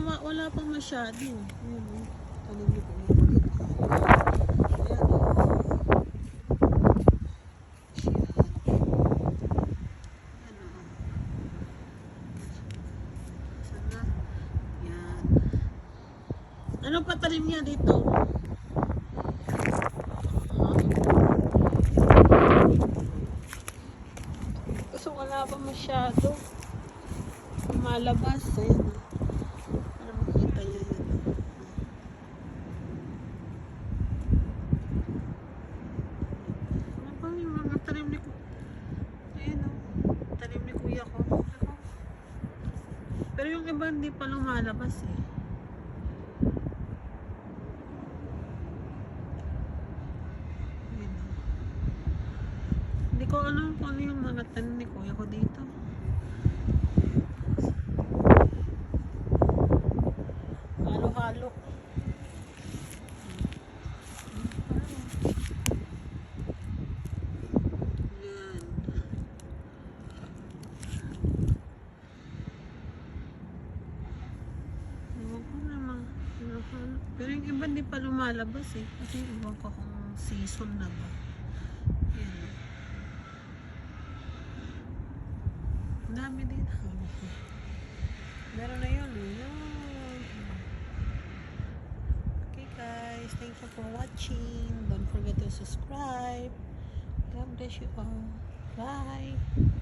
wala pa masyado. Ayan, na? Yan. Ano pa tanim niya dito? Kaso wala pa masyado. Malabas. Ayan. oh. Para makita niyo yun. Ano pa yung mga tanim ni Kuya? Ayan o. Tanim ni Kuya ko. Ako. Pero yung iba hindi pa lumalabas eh. Hindi ko alam kung ano yung mga tanim ni Kuya ko dito. Pero yung iba hindi pa lumalabas eh. Kasi iwan ko kung season na ba. Yan. Ang dami din. Meron na yun eh. Yun. Okay guys, thank you for watching. Don't forget to subscribe. God bless you all. Bye.